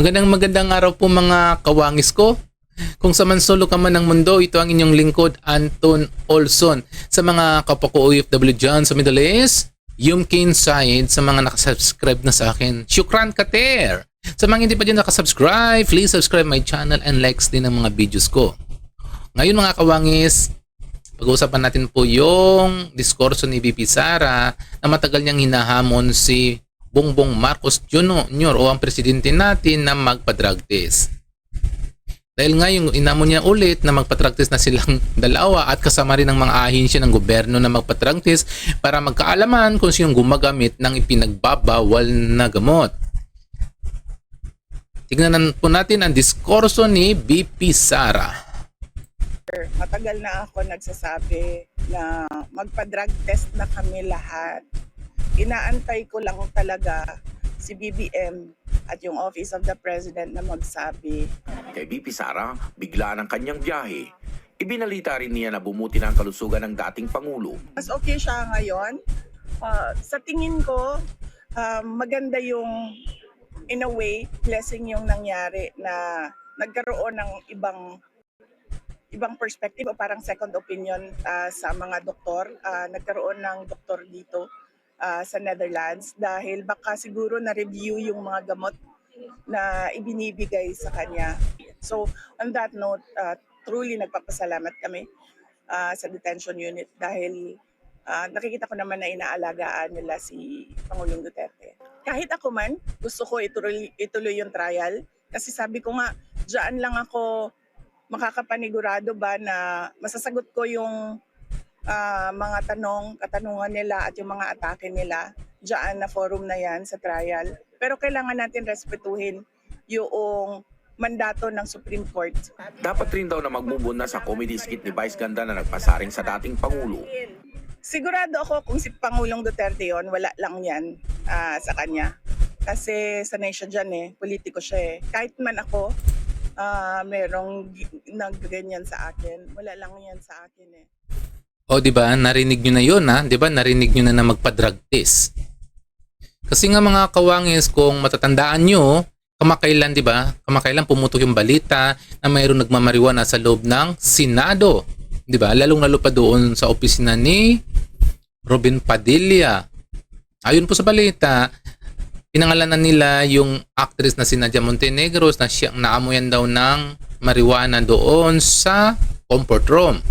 Magandang magandang araw po mga kawangis ko. Kung sa mansolo ka man ng mundo, ito ang inyong lingkod, Anton Olson. Sa mga kapwa ko OFW dyan sa Middle East, Yumkin Said, sa mga nakasubscribe na sa akin, Shukran Kater! Sa mga hindi pa dyan nakasubscribe, please subscribe my channel and likes din ang mga videos ko. Ngayon mga kawangis, pag-uusapan natin po yung diskurso ni BP Sara na matagal niyang hinahamon si Bongbong Marcos Jr. o ang presidente natin na magpa-drug test. Dahil nga yung inamon niya ulit na magpa-drug test na silang dalawa at kasama rin ng mga ahensya ng gobyerno na magpa-drug test para magkaalaman kung sinong gumagamit ng ipinagbabawal na gamot. Tignan po natin ang diskurso ni BP Sara. Matagal na ako nagsasabi na magpa-drug test na kami lahat. Inaantay ko lang talaga si BBM at yung Office of the President na magsabi. Kay BP Sara, bigla ng kanyang biyahe. Ibinalita rin niya na bumuti ng kalusugan ng dating Pangulo. Mas okay siya ngayon. Ah, sa tingin ko, ah, maganda yung in a way, blessing yung nangyari na nagkaroon ng ibang ibang perspective o parang second opinion ah, sa mga doktor. Ah, nagkaroon ng doktor dito ah, sa Netherlands dahil baka siguro na-review yung mga gamot na ibinibigay sa kanya. So on that note, ah, truly nagpapasalamat kami ah, sa detention unit dahil ah, nakikita ko naman na inaalagaan nila si Pangulong Duterte. Kahit ako man, gusto ko ituloy, ituloy yung trial kasi sabi ko nga, dyan lang ako makakapanigurado ba na masasagot ko yung ah, mga tanong, katanungan nila at yung mga atake nila dyan na forum na yan sa trial. Pero kailangan natin respetuhin yung mandato ng Supreme Court. Dapat rin daw na magmubun na sa comedy skit ni Vice Ganda na nagpasaring sa dating Pangulo. Sigurado ako kung si Pangulong Duterte yon wala lang yan ah, sa kanya. Kasi sanay siya dyan eh, politiko siya eh. Kahit man ako, ah, merong nagganyan sa akin, wala lang yan sa akin eh. O di ba, narinig nyo na yun ha? Di ba, narinig nyo na na magpa-drug test. Kasi nga mga kawangis, kung matatandaan nyo, kamakailan, di ba? Kamakailan pumutok yung balita na mayroong nagmamariwana sa loob ng Senado. Di ba? Lalong lalo pa doon sa opisina ni Robin Padilla. Ayon po sa balita, pinangalanan nila yung actress na si Nadia Montenegro na siyang naamoyan daw ng marijuana doon sa comfort room.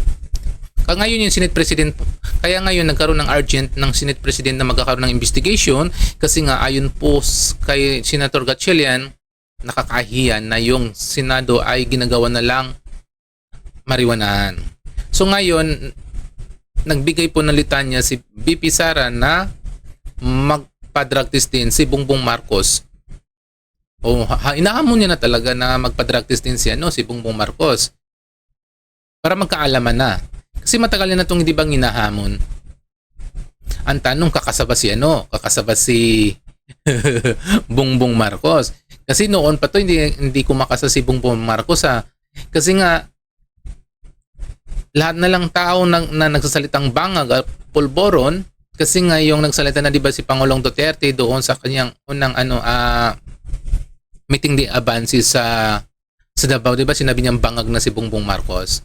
Kaya ngayon yung Senate President, kaya ngayon nagkaroon ng urgent ng Senate President na magkakaroon ng investigation kasi nga ayon po kay Senator Gatchalian, nakakahiya na yung Senado ay ginagawa na lang mariwanaan. So ngayon, nagbigay po ng litanya si BP Sara na magpa-drug test din si Bongbong Marcos. O ha, inaamon niya na talaga na magpa-drug test din si, ano, si Bongbong Marcos para magkaalaman na. Kasi matagal na itong hindi bang hinahamon. Ang tanong, kakasaba si ano? Kakasaba si Bongbong Marcos. Kasi noon pa to hindi, hindi kumakasa si Bongbong Marcos ha. Kasi nga, lahat na lang tao na, na nagsasalitang bangag at pulboron kasi nga yung nagsalita na 'di ba si Pangulong Duterte doon sa kanyang unang ano ah meeting di advances sa sa Davao 'di ba sinabi niyang bangag na si Bongbong Marcos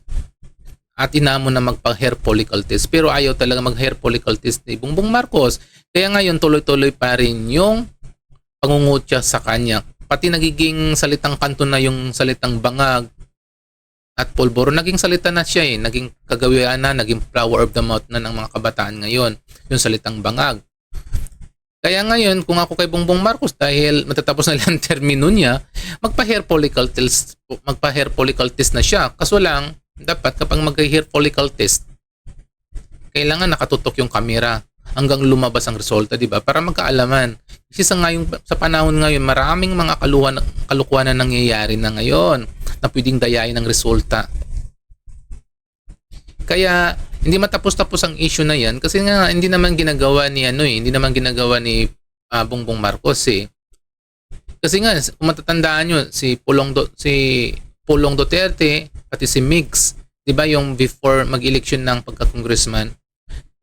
at inamo na magpa-hair follicle test. Pero ayaw talaga mag-hair follicle test ni Bongbong Marcos. Kaya ngayon tuloy-tuloy pa rin yung pangungutya sa kanya. Pati nagiging salitang kanto na yung salitang bangag at pulboro. Naging salita na siya eh. Naging kagawian na naging flower of the mouth na ng mga kabataan ngayon. Yung salitang bangag. Kaya ngayon kung ako kay Bongbong Marcos dahil matatapos na lang ang termino niya magpa-hair follicle test magpa-hair follicle test na siya. Kaso lang dapat kapag mag-hair follicle test kailangan nakatutok yung kamera hanggang lumabas ang resulta, di ba? Para magkaalaman. Kasi sa ngayon sa panahon ngayon, maraming mga kaluhan, kalukuhan na nangyayari na ngayon na pwedeng dayain ng resulta. Kaya hindi matapos-tapos ang issue na 'yan kasi nga hindi naman ginagawa ni ano eh, hindi naman ginagawa ni ah, Bongbong Marcos eh. Kasi nga kung matatandaan nyo, si Pulong Do, si Pulong Duterte pati si Mix, 'di ba yung before mag-election ng pagka-congressman,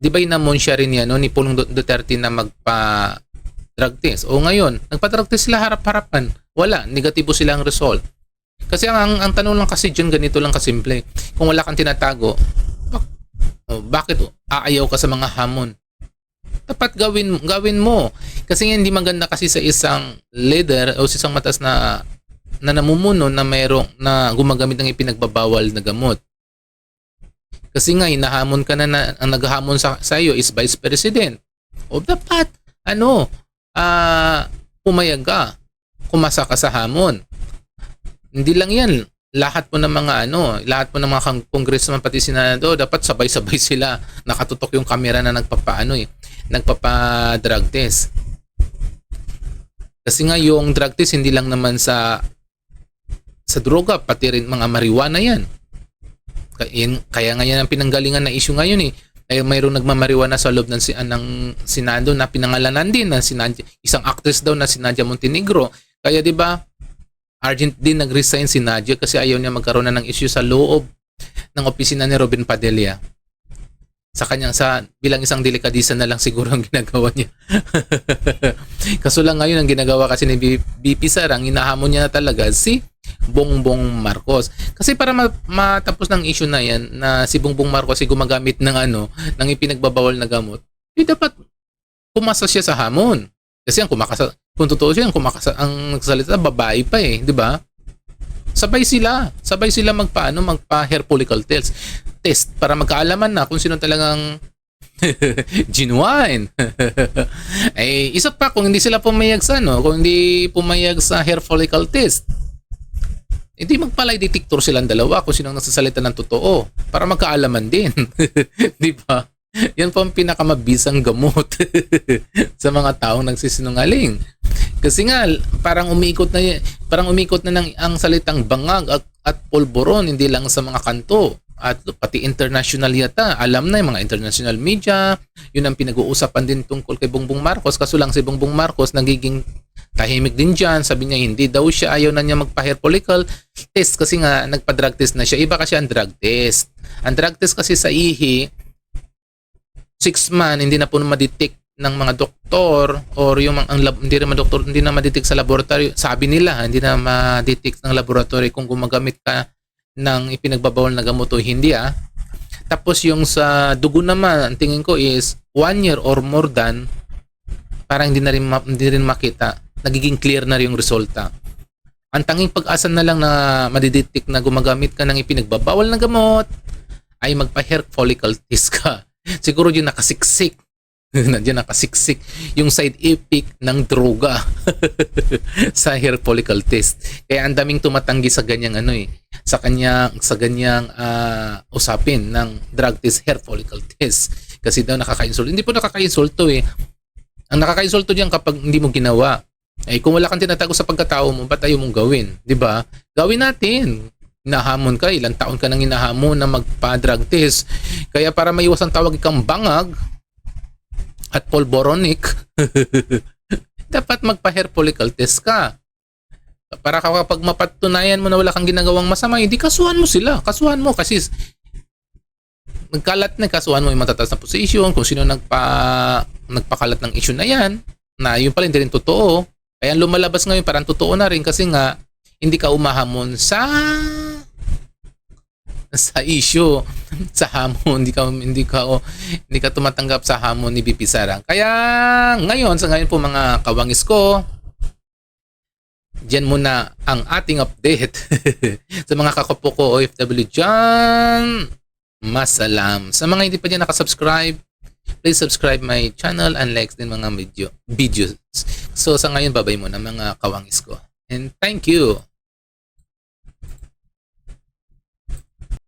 'di ba inamon siya rin yan no, ni Pulong Du- Duterte na magpa drug test. O ngayon, nagpa-drug test sila harap-harapan. Wala, negatibo sila ang result. Kasi ang, ang, ang tanong lang kasi dyan, ganito lang kasimple. Kung wala kang tinatago, bak- oh, bakit aayaw ka sa mga hamon? Dapat gawin gawin mo. Kasi hindi maganda kasi sa isang leader o sa isang matas na na namumuno na mayroong na gumagamit ng ipinagbabawal na gamot. Kasi nga hinahamon ka na, na ang naghahamon sa, sa iyo is vice president. O dapat ano ah pumayag ka. Kumasa ka sa hamon. Hindi lang 'yan. Lahat po ng mga ano, lahat po ng mga congressman pati senado dapat sabay-sabay sila nakatutok yung kamera na nagpapaano eh, nagpapa drug test. Kasi nga yung drug test hindi lang naman sa sa droga pati rin mga marijuana yan. Kaya, kaya nga ang pinanggalingan na issue ngayon eh. Ay mayroong nagmamarijuana sa loob ng, si, ah, ng Senado na pinangalanan din na si Nadia, isang actress daw na si Nadia Montenegro. Kaya 'di ba? Argent din nag-resign si Nadia kasi ayaw niya magkaroon na ng issue sa loob ng opisina ni Robin Padilla. Sa kanyang sa bilang isang delikadisa na lang siguro ang ginagawa niya. Kaso lang ngayon ang ginagawa kasi ni BP Sara, ang hinahamon niya na talaga si Bongbong Marcos. Kasi para ma- matapos ng issue na yan na si Bongbong Marcos ay gumagamit ng ano, ng ipinagbabawal na gamot, eh dapat kumasa siya sa hamon. Kasi ang kumakasa, kung totoo siya, ang kumakasa, ang nagsasalita, babae pa eh, di ba? Sabay sila, sabay sila magpaano, magpa hair follicle test, test para magkaalaman na kung sino talagang genuine. eh, isa pa, kung hindi sila pumayag sa, no, kung hindi pumayag sa hair follicle test, hindi magpalay detector silang dalawa kung sino ang nagsasalita ng totoo para magkaalaman din. Di ba? Yan po ang pinakamabisang gamot sa mga taong nagsisinungaling. Kasi nga parang umiikot na parang umiikot na ng ang salitang bangag at, at polboron hindi lang sa mga kanto at pati international yata. Alam na yung mga international media yun ang pinag-uusapan din tungkol kay Bongbong Marcos. Kaso lang si Bongbong Marcos nagiging tahimik din dyan. Sabi niya hindi daw siya ayaw na niya magpa-hair follicle test kasi nga nagpa-drug test na siya. Iba kasi ang drug test. Ang drug test kasi sa ihi six man hindi na po ma-detect ng mga doktor or yung mga ang lab, hindi na doktor hindi na ma-detect sa laboratory. Sabi nila hindi na ma-detect ng laboratory kung gumagamit ka ng ipinagbabawal na gamot o hindi ah. Tapos yung sa dugo naman ang tingin ko is one year or more than parang hindi na rin, ma- hindi rin makita nagiging clear na rin yung resulta. Ang tanging pag-asa na lang na madidetect na gumagamit ka ng ipinagbabawal na gamot ay magpa-hair follicle test ka siguro yung nakasiksik nandiyan nakasiksik yung side effect ng droga sa hair follicle test. Kaya ang daming tumatanggi sa ganyang ano eh, sa kanyang sa ganyang ah, usapin ng drug test hair follicle test. Kasi daw nakaka-insult. Hindi po nakaka-insulto eh. Ang nakaka-insulto diyan kapag hindi mo ginawa. Eh kung wala kang tinatago sa pagkatao mo, ba't ayaw mong gawin? 'Di ba? Gawin natin. Hinahamon ka, ilang taon ka nang hinahamon na magpa-drug test. Kaya para maiwasan tawag ikang bangag, at polboronic, dapat magpa-hair follicle test ka. Para kapag mapatunayan mo na wala kang ginagawang masama, hindi kasuhan mo sila. Kasuhan mo kasi nagkalat na kasuhan mo yung matataas na position, kung sino nagpa, nagpakalat ng issue na yan, na yun pala hindi rin totoo. Kaya lumalabas ngayon parang totoo na rin kasi nga hindi ka umahamon sa sa issue sa hamon hindi ka hindi ka o hindi ka tumatanggap sa hamon ni BP Sara. Kaya ngayon sa ngayon po mga kawangis ko Diyan muna ang ating update sa mga kakapo ko OFW dyan. Masalam. Sa mga hindi pa dyan nakasubscribe, please subscribe my channel and like din mga video, videos. So sa ngayon babay muna mga kawangis ko. And thank you.